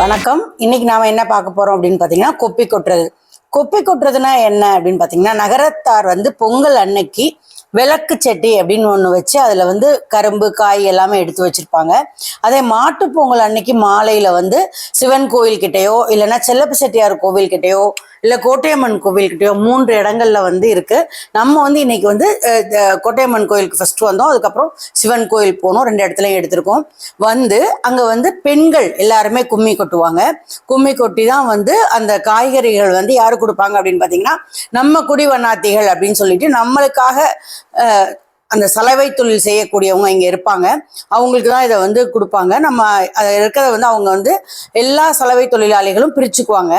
வணக்கம். இன்னைக்கு நாம என்ன பார்க்க போறோம் அப்படின்னு பாத்தீங்கன்னா கொப்பி கொட்டுறது. கொப்பி கொட்டுறதுனா என்ன அப்படின்னு பாத்தீங்கன்னா நகரத்தார் வந்து பொங்கல் அன்னைக்கு விளக்கு சட்டி அப்படின்னு ஒன்று வச்சு அதில் வந்து கரும்பு காய் எல்லாமே எடுத்து வச்சுருப்பாங்க. அதே மாட்டுப் பொங்கல் அன்னைக்கு மாலையில் வந்து சிவன் கோயில்கிட்டயோ இல்லைன்னா செல்லப்ப செட்டியார் கோவில்கிட்டயோ இல்லை கோட்டையம்மன் கோவில்கிட்டயோ மூன்று இடங்கள்ல வந்து இருக்கு. நம்ம வந்து இன்னைக்கு வந்து கோட்டையம்மன் கோயிலுக்கு ஃபர்ஸ்ட் வந்தோம். அதுக்கப்புறம் சிவன் கோயில் போனோம். ரெண்டு இடத்துலையும் எடுத்திருக்கோம். வந்து அங்கே வந்து பெண்கள் எல்லாருமே கும்மி கொட்டுவாங்க. கும்மி கொட்டி தான் வந்து அந்த காய்கறிகள் வந்து யாரு கொடுப்பாங்க அப்படின்னு பார்த்தீங்கன்னா நம்ம குடிவண்ணாத்திகள் அப்படின்னு சொல்லிட்டு நம்மளுக்காக அந்த சலவை தொழில் செய்யக்கூடியவங்க இங்கே இருப்பாங்க. அவங்களுக்கு தான் இதை வந்து கொடுப்பாங்க. நம்ம அதை இருக்கிறத வந்து அவங்க வந்து எல்லா சலவை தொழிலாளிகளும் பிரிச்சுக்குவாங்க.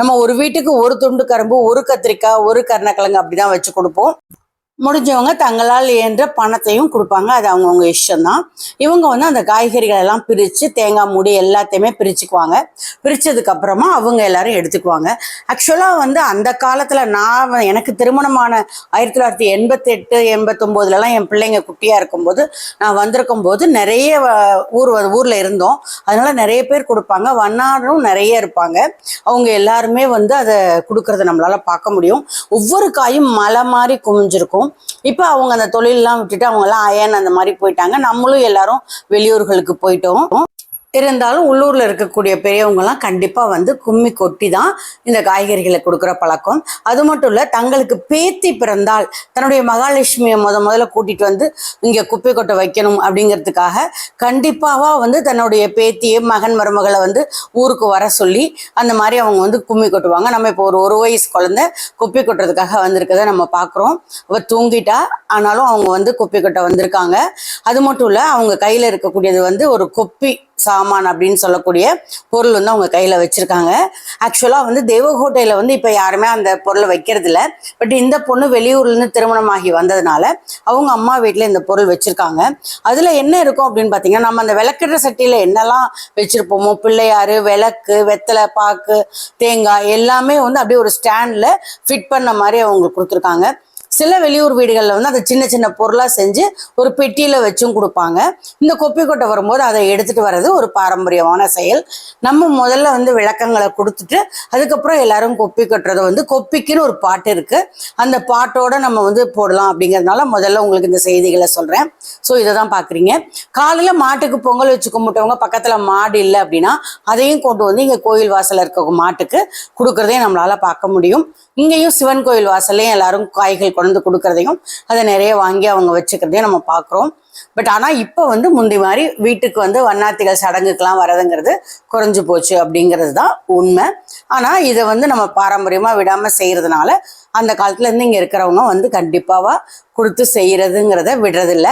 நம்ம ஒரு வீட்டுக்கு ஒரு துண்டு கரும்பு ஒரு கத்திரிக்காய் ஒரு கருணக்கிழங்கு அப்படி தான் வச்சு கொடுப்போம். முடிஞ்சவங்க தங்களால் இயன்ற பணத்தையும் கொடுப்பாங்க. அது அவங்கவுங்க இஷ்டம்தான். இவங்க வந்து அந்த காய்கறிகள் எல்லாம் பிரித்து தேங்காய் மூடி எல்லாத்தையுமே பிரிச்சுக்குவாங்க. பிரித்ததுக்கப்புறமா அவங்க எல்லாரும் எடுத்துக்குவாங்க. ஆக்சுவலாக வந்து அந்த காலத்தில் நான் வ- எனக்கு திருமணமான ஆயிரத்தி தொள்ளாயிரத்தி எண்பத்தெட்டு எண்பத்தொம்போதுலலாம் என் பிள்ளைங்க குட்டியாக இருக்கும்போது நான் வந்திருக்கும் போது நிறைய வ- ஊர் வ- இருந்தோம். அதனால் நிறைய பேர் கொடுப்பாங்க. வண்ணாரும் நிறைய இருப்பாங்க. அவங்க எல்லாருமே வந்து அதை கொடுக்கறத நம்மளால் பார்க்க முடியும். ஒவ்வொரு காயும் மலை மாதிரி குமிஞ்சிருக்கும். இப்போ அவங்க அந்த தொழிலெல்லாம் விட்டுட்டு அவங்கெல்லாம் அயன் அந்த மாதிரி போயிட்டாங்க. நம்மளும் எல்லாரும் வெளியூர்களுக்கு போயிட்டோம். இருந்தாலும் உள்ளூரில் இருக்கக்கூடிய பெரியவங்கலாம் கண்டிப்பாக வந்து கும்மி கொட்டி தான் இந்த காய்கறிகளை கொடுக்குற பழக்கம். அது மட்டும் இல்லை தங்களுக்கு பேத்தி பிறந்தால் தன்னுடைய மகாலட்சுமியை முத முதல்ல கூட்டிகிட்டு வந்து இங்கே குப்பை கொட்டை வைக்கணும் அப்படிங்கிறதுக்காக கண்டிப்பாக வந்து தன்னுடைய பேத்தியை மகன் மருமகளை வந்து ஊருக்கு வர சொல்லி அந்த மாதிரி அவங்க வந்து கும்மி கொட்டுவாங்க. நம்ம இப்போ ஒரு ஒரு வயசு குழந்தை குப்பை கொட்டுறதுக்காக வந்திருக்கதை நம்ம பார்க்குறோம் அவள் தூங்கிட்டா ஆனாலும் அவங்க வந்து குப்பை கொட்டை வந்திருக்காங்க. அது மட்டும் இல்லை அவங்க கையில் இருக்கக்கூடியது வந்து ஒரு கொப்பி சாமான் அப்படின்னு சொல்லக்கூடிய பொருள் வந்து அவங்க கையில வச்சிருக்காங்க. ஆக்சுவலா வந்து தேவகோட்டையில் வந்து இப்ப யாருமே அந்த பொருளை வைக்கிறது இல்ல பட் இந்த பொண்ணு வெளியூர்ல இருந்து திருமணமாகி வந்ததுனால அவங்க அம்மா வீட்டில் இந்த பொருள் வச்சிருக்காங்க. அதுல என்ன இருக்கும் அப்படின்னு பாத்தீங்கன்னா நம்ம அந்த விளக்கிற சட்டியில என்னெல்லாம் வச்சிருப்போமோ பிள்ளையாரு விளக்கு வெத்தலை பாக்கு தேங்காய் எல்லாமே வந்து அப்படியே ஒரு ஸ்டாண்ட்ல ஃபிட் பண்ண மாதிரி அவங்களுக்கு கொடுத்துருக்காங்க. சில வெளியூர் வீடுகளில் வந்து அதை சின்ன சின்ன பொருளாக செஞ்சு ஒரு பெட்டியில் வச்சும் கொடுப்பாங்க. இந்த கொப்பி கொட்டை வரும்போது அதை எடுத்துகிட்டு வர்றது ஒரு பாரம்பரியமான செயல். நம்ம முதல்ல வந்து விளக்கங்களை கொடுத்துட்டு அதுக்கப்புறம் எல்லாரும் கொப்பி கொட்டுறது வந்து கொப்பிக்குன்னு ஒரு பாட்டு இருக்குது அந்த பாட்டோட நம்ம வந்து போடலாம் அப்படிங்கிறதுனால முதல்ல உங்களுக்கு இந்த செய்திகளை சொல்கிறேன் ஸோ இதை தான் பார்க்குறீங்க காலையில் மாட்டுக்கு பொங்கல் வச்சு கும்பிட்டவங்க பக்கத்தில் மாடு இல்லை அப்படின்னா அதையும் கொண்டு வந்து இங்கே கோயில் வாசலில் இருக்க மாட்டுக்கு கொடுக்குறதையும் நம்மளால் பார்க்க முடியும். இங்கேயும் சிவன் கோயில் வாசல்லையும் எல்லாரும் காய்கள் கொண்டு வந்து கொடுக்கறதையும் அதை நிறைய வாங்கி அவங்க வச்சுக்கிறதையும் நம்ம பார்க்குறோம். பட் ஆனால் இப்போ வந்து முந்தி மாதிரி வீட்டுக்கு வந்து வண்ணாத்திகள் சடங்குக்கெலாம் வரதுங்கிறது குறைஞ்சு போச்சு அப்படிங்கிறது தான் உண்மை. ஆனால் இதை வந்து நம்ம பாரம்பரியமாக விடாமல் செய்கிறதுனால அந்த காலத்துலேருந்து இங்கே இருக்கிறவங்க வந்து கண்டிப்பாக கொடுத்து செய்கிறதுங்கிறத விடுறதில்ல.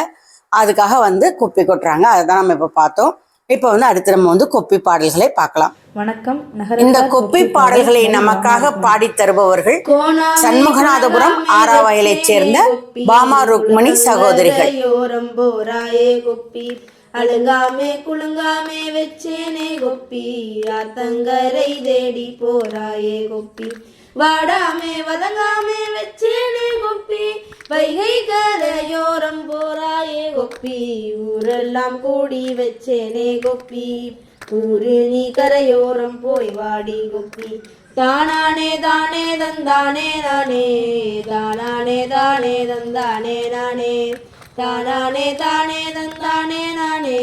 அதுக்காக வந்து குப்பி கொட்டுறாங்க. அதை தான் நம்ம இப்போ பார்த்தோம். இப்போ வந்து அடுத்து நம்ம வந்து கொப்பி பாடல்களை பார்க்கலாம். வணக்கம். இந்த கொப்பி பாடல்களை நமக்காக பாடித் தருபவர்கள் சண்முகநாதபுரம் ஆறாவயலைச் சேர்ந்த பாமா ருக்மணி சகோதரிகள். அழுங்காமே குலுங்காமே வச்சேனே கொப்பி. ஆத்தங்கரை தேடி போராயே கொப்பி. வாடாமே வதங்காமே வச்சேனே கொப்பி. வைகை கரையோரம் போராயே கொப்பி. ஊரெல்லாம் கூடி வச்சேனே கொப்பி. ஊரு நீ கரையோரம் போய் வாடி கொப்பி. தானானே தானே தந்தானே தானே. தானானே தானே தந்தானே நானே தானானே தானே தந்தானே நானே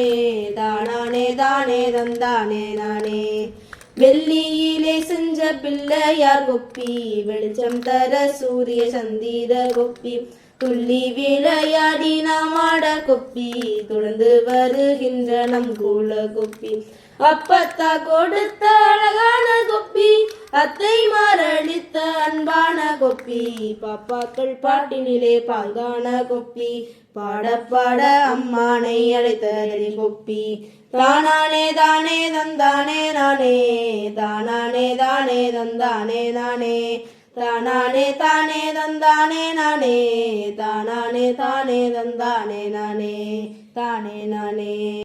தானானே தானே தந்தானே நானே வெள்ளியிலே செஞ்ச பிள்ளையார் கொப்பி வெளிச்சம் தர சூரிய சந்திர கொப்பி துள்ளி விளையாடி நாம் ஆட கொப்பி தொடர்ந்து வருகின்ற நம் கூல கொப்பி. அப்பத்தா கொடுத்த அழகான கொப்பி அத்தை மாரளித்த அன்பான கொப்பி பாப்பாக்கள் பாட்டினிலே பாங்கான கொப்பி பாட பாட அம்மானை அழைத்ததடி கொப்பி. தானானே தானே தந்தானே நானே. தானானே தானே தந்தானே நானே. தானானே தானே தந்தானே நானே. தானானே தானே தந்தானே நானே. தானே நானே.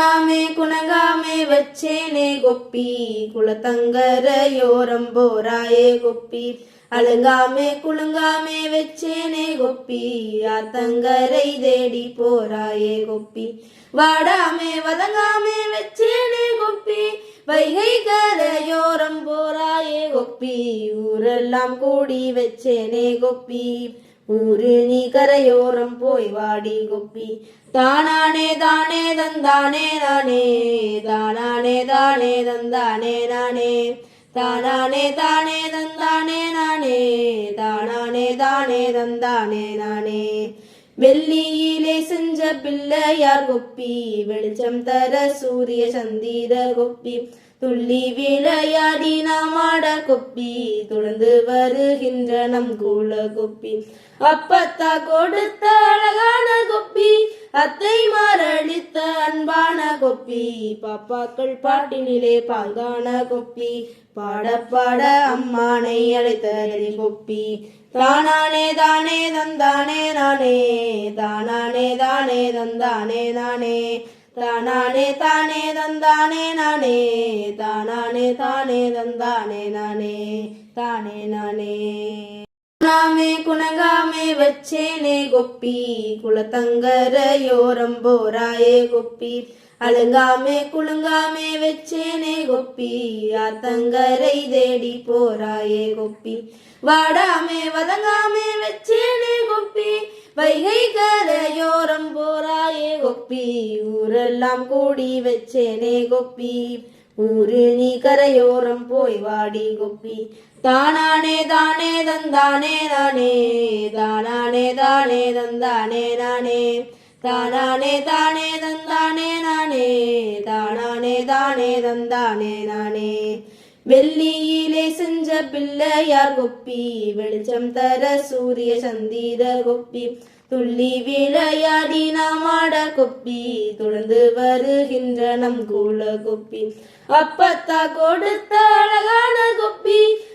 நாமே குணங்காமே வச்சேனே கொப்பி. குளத்தங்கரையோரம் போராயே கொப்பி. அழுங்காமே குலுங்காமே வச்சேனே கொப்பி. ஆத்தங்கரை தேடி போராயே கொப்பி. வாடாமே வதங்காமே வச்சேனே கொப்பி. வைகை கரையோரம் போராயே கொப்பி. ஊரெல்லாம் கூடி வச்சேனே கொப்பி. ஊரு நீ கரையோரம் போய் வாடி கொப்பி. தானானே தானே தந்தானே நானே தானானே தானே தந்தானே நானே தானானே தானே தந்தானே நானே தானானே தானே தந்தானே நானே வெள்ளியிலே செஞ்ச பிள்ளையார் கொப்பி வெளிச்சம் தர சூரிய சந்திர கொப்பி. துள்ளி விளையாடி நாம் கொப்பி தொடர்ந்து வருகின்ற நம் கூல கொப்பி. அப்பத்தா கொடுத்த அழகான கொப்பி அத்தை மாரளித்த அன்பான கொப்பி. பாப்பாக்கள் பாட்டினிலே பாங்கான கொப்பி பாட பாட அம்மானை அழைத்தடி கொப்பி. தானானே தானே தந்தானே நானே தானானே தானே தந்தானே நானே. தானானே தானே தந்தானே நானே. தானானே தானே தந்தானே நானே. தானே நானே. குணாமே குணங்காமே வச்சேனே கொப்பி. குளத்தங்கரையோரம் போராயே கொப்பி. அழுங்காமே குழுங்காமே வச்சேனே கொப்பி. ஆத்தங்கரை தேடி போராயே கொப்பி. வாடாமே வதங்காமே வச்சேனே கொப்பி. வைகை கரையோரம் போராயே கொப்பி. ஊரெல்லாம் கூடி வச்சேனே கொப்பி. ஊரு நீ கரையோரம் போய் வாடி கொப்பி. தானானே தானே தந்தானே நானே. தானானே தானே தந்தானே நானே. தானானே தானே தந்தானே நானே. தானானே தானே தந்தானே நானே. வெள்ளியிலே செஞ்ச பிள்ளையார் கொப்பி வெளிச்சம் தர சூரிய சந்திர கொப்பி துள்ளி விளையாடி நாம் ஆட கொப்பி தொடர்ந்து வருகின்ற நம் கூல கொப்பி. அப்பத்தா கொடுத்த அழகான கொப்பி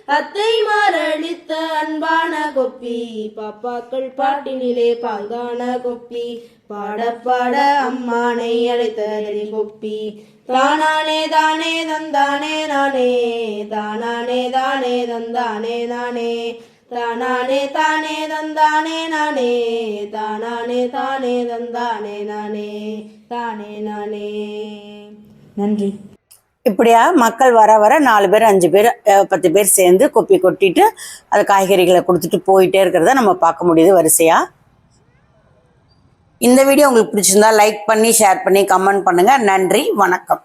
அத்தை மாரளித்த அன்பான கொப்பி பாப்பாக்கள் பாட்டினிலே பாங்கான கொப்பி பாடப்பாட அம்மானை அழைத்தடி கொப்பி தானானே தானே தந்தானே நானே தானானே தானே தந்தானே நானே தானானே தானே தந்தானே நானே தானானே தானே தந்தானே நானே தானே நானே. நன்றி. இப்படியா மக்கள் வர வர நாலு பேர் அஞ்சு பேர் பத்து பேர் சேர்ந்து கொப்பி கொட்டிட்டு அது காய்கறிகளை கொடுத்துட்டு போயிட்டே இருக்கிறத நம்ம பார்க்க முடியுது வரிசையா. இந்த வீடியோ உங்களுக்கு பிடிச்சிருந்தா லைக் பண்ணி ஷேர் பண்ணி கமெண்ட் பண்ணுங்க. நன்றி வணக்கம்.